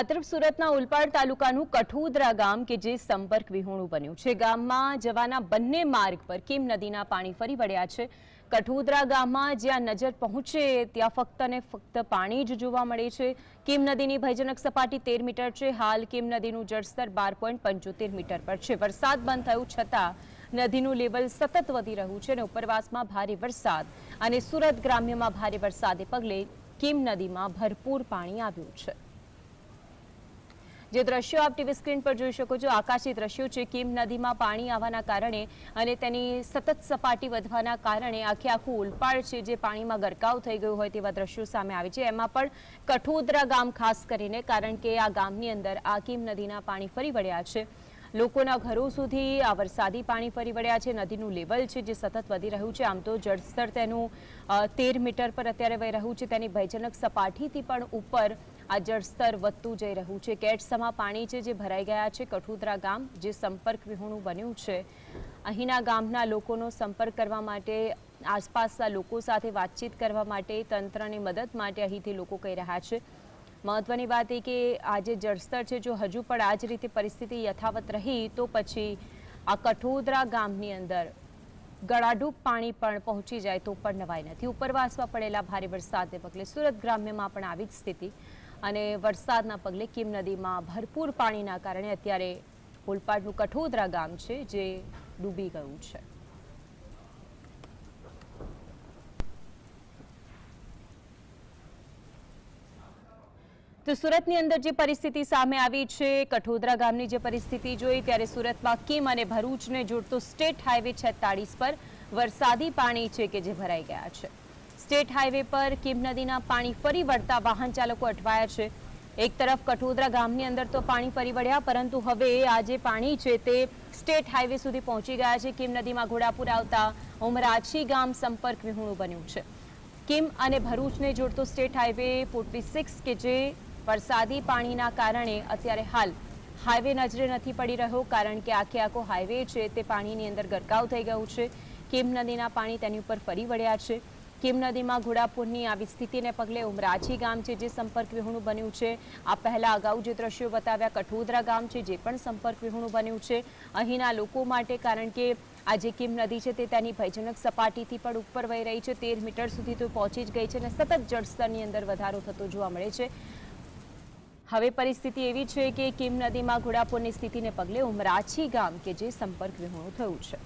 આ તરફ સુરતના ઉલપાડ તાલુકાનું કઠોદરા ગામ કે જે સંપર્ક વિહોણું બન્યું છે. ગામમાં જવાના બંને માર્ગ પર કિમ નદીના પાણી ફરી વળ્યા છે. કઠોદરા ગામમાં જ્યાં નજર પહોંચે ત્યાં ફક્ત અને ફક્ત પાણી જ જોવા મળે છે. કિમ નદીની ભયજનક સપાટી તેર મીટર છે. હાલ કેમ નદીનું જળસ્તર બાર પોઈન્ટ પંચોતેર મીટર પર છે. વરસાદ બંધ થયું છતાં નદીનું લેવલ સતત વધી રહ્યું છે અને ઉપરવાસમાં ભારે વરસાદ અને સુરત ગ્રામ્યમાં ભારે વરસાદે પગલે કિમ નદીમાં ભરપૂર પાણી આવ્યું છે. જે દ્રશ્યો આપ ટીવી સ્ક્રીન પર જોઈ શકો છો, આકાશી દ્રશ્યો છે. કિમ નદીમાં પાણી આવવાના કારણે અને તેની સતત સપાટી વધવાના કારણે આખે આખું ઉલપાડ છે જે પાણીમાં ગરકાવ થઈ ગયું હોય તેવા દ્રશ્યો સામે આવે છે. એમાં પણ કઠોદરા ગામ ખાસ કરીને, કારણ કે આ ગામની અંદર આ કિમ નદીના પાણી ફરી વળ્યા છે. લોકોના ઘરો સુધી આ વરસાદી પાણી ફરી વળ્યા છે. નદીનું લેવલ છે જે સતત વધી રહ્યું છે. આમ તો જળસ્તર તેનું તેર મીટર પર અત્યારે વહી રહ્યું છે. તેની ભયજનક સપાટીથી પણ ઉપર આ જળસ્તર વધતું જઈ રહ્યું છે. કેટસમાં પાણી છે જે ભરાઈ ગયા છે. કઠોદરા ગામ, જે સંપર્ક વિહોણું બન્યું છે. અહીંના ગામના લોકોનો સંપર્ક કરવા માટે, આસપાસના લોકો સાથે વાતચીત કરવા માટે, તંત્રની મદદ માટે અહીંથી લોકો કહી રહ્યા છે. મહત્વની વાત એ કે આ જે જળસ્તર છે, જો હજુ પણ આ જ રીતે પરિસ્થિતિ યથાવત રહી, તો પછી આ કઠોદરા ગામની અંદર ગળાડૂબ પાણી પણ પહોંચી જાય તો પણ નવાઈ નથી. ઉપરવાસમાં પડેલા ભારે વરસાદને પગલે સુરત ગ્રામ્યમાં પણ આવી જ સ્થિતિ. અને વરસાદના પગલે કિમ નદીમાં ભરપૂર પાણીના કારણે અત્યારે ઓલપાડનું કઠોદરા ગામ છે, જે ડૂબી ગયું છે. તો સુરતની અંદર જે પરિસ્થિતિ સામે આવી છે, કઠોદરા ગામની જે પરિસ્થિતિ જોઈ, ત્યારે સુરતમાં કિમ અને ભરૂચને જોડતો સ્ટેટ હાઈવે છેતાળીસ પર વરસાદી પાણી છે કે જે ભરાઈ ગયા છે. સ્ટેટ હાઈવે પર કિમ નદીના પાણી ફરી વળતા વાહન ચાલકો અટવાયા છે. એક તરફ કઠોદરા ગામની અંદર તો પાણી ફરી વળ્યા, પરંતુ હવે આ જે પાણી છે તે સ્ટેટ હાઈવે સુધી પહોંચી ગયા છે. કિમ નદીમાં ઘોડાપુર આવતા ઉમરાછી ગામ સંપર્ક વિહોણું બન્યું છે. કિમ અને ભરૂચને જોડતો સ્ટેટ હાઈવે ફોર્ટી સિક્સ કે જે વરસાદી પાણીના કારણે અત્યારે હાલ હાઈવે નજરે નથી પડી રહ્યો, કારણ કે આખે આખો હાઈવે છે તે પાણીની અંદર ગરકાવ થઈ ગયું છે. કિમ નદીના પાણી તેની ઉપર ફરી વળ્યા છે. કિમ નદીમાં ઘોડાપુરની આવી સ્થિતિને પગલે ઉમરાછી ગામ છે જે સંપર્ક વિહોણું બન્યું છે. આ પહેલા અગાઉ જે દ્રશ્યો બતાવ્યા, કઠોદરા ગામ છે જે પણ સંપર્ક વિહોણું બન્યું છે. અહીંના લોકો માટે કારણ કે આ જે કિમ નદી છે તે તેની ભયજનક સપાટીથી પણ ઉપર વહી રહી છે. તેર મીટર સુધી તો પહોંચી જ ગઈ છે અને સતત જળસ્તરની અંદર વધારો થતો જોવા મળે છે. હવે પરિસ્થિતિ એવી છે કે કિમ નદીમાં ઘોડાપુરની સ્થિતિને પગલે ઉમરાછી ગામ કે જે સંપર્ક વિહોણું થયું છે.